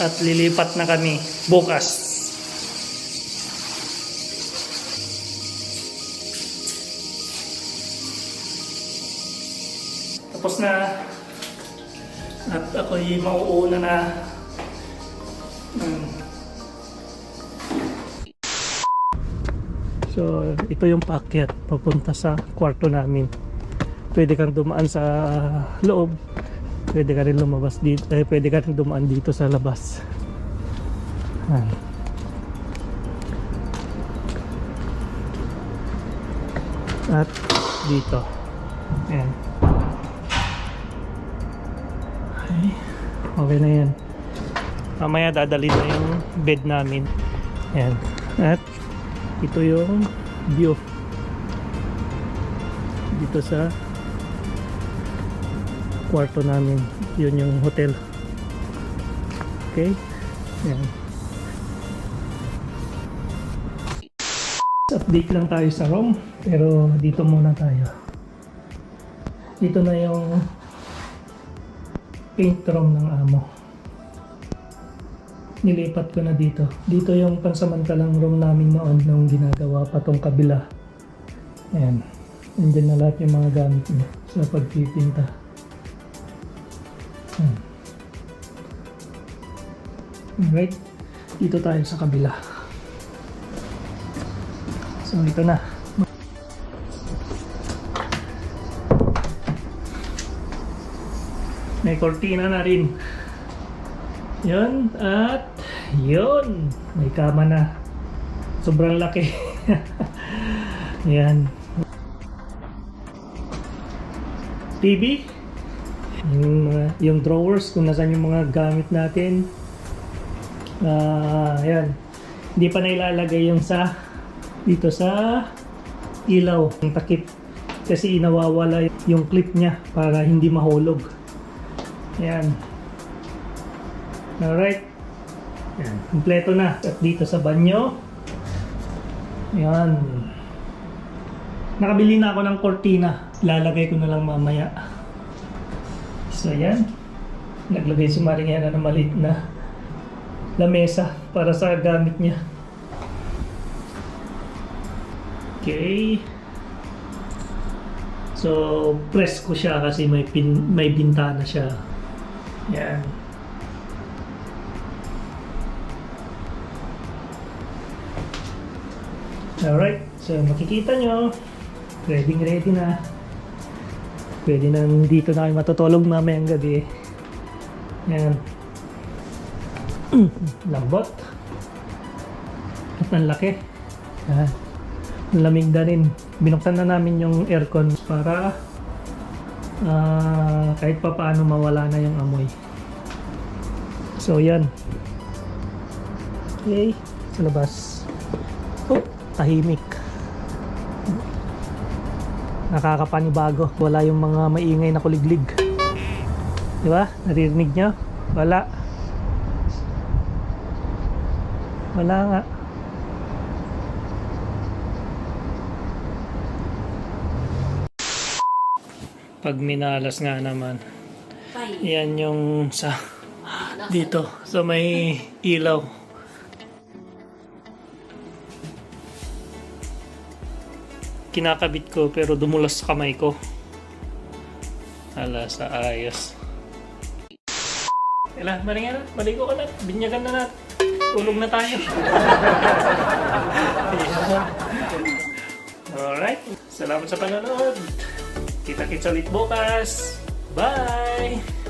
At lilipat na kami bukas. Tapos na. At ako'y mauuna na. Hmm. So, ito yung paakyat papunta sa kwarto namin. Pwede kang dumaan sa loob. Pwede ka rin lumabas dito. Eh, pwede ka rin dumaan dito sa labas. Ayan. At dito. Ayan. Okay. Okay na yan. Mamaya dadalhin na yung bed namin. Ayan. At ito yung view dito sa kwarto namin yun yung hotel okay yan update lang tayo sa room pero dito muna tayo dito na yung paint room ng amo nilipat ko na dito. Dito yung pansamantalang room namin noon nung ginagawa pa tong kabila. Ayan. Andyan na lahat yung mga gamit niya sa pagpipinta. Hmm. Alright. Dito tayo sa kabila. So, ito na. May kortina na rin. Yun, at yun, may kama na. Sobrang laki. Yan. TV. Yung, mga- yung drawers, kung nasan yung mga gamit natin. Ah, yan. Hindi pa nailalagay yung sa dito sa ilaw, yung takip. Kasi inawawala yung clip niya para hindi mahulog. Yan. Alright. Yan. Kompleto na. At dito sa banyo. Yan. Nakabili na ako ng kortina. Lalagay ko na lang mamaya. So yan. Naglagay si Maring yan ng maliit na lamesa para sa gamit niya. Okay. So, press ko siya kasi may pin, may bintana siya. Yan. Alright, so makikita nyo, ready ready na. Pwede na dito na kayo matutulog mamayang gabi. Yan. Lambot. At ang laki. Yan. Lamig na rin. Binuksan na namin yung aircon para ah, kahit pa paano mawala na yung amoy. So yan. Okay, sa labas. Oh, tahimik. Nakakapanibago. Wala yung mga maingay na kuliglig. Di ba? Naririnig nyo? Wala. Wala nga. Pag minalas nga naman, yan yung sa dito sa may ilaw. Kinakabit ko pero dumulas sa kamay ko. Ala sa ayos. Ela, maringan na. Baligo ka na. Binyagan na na. Tulog na tayo. Alright. Salamat sa panonood. Kita-kits ulit bukas. Bye!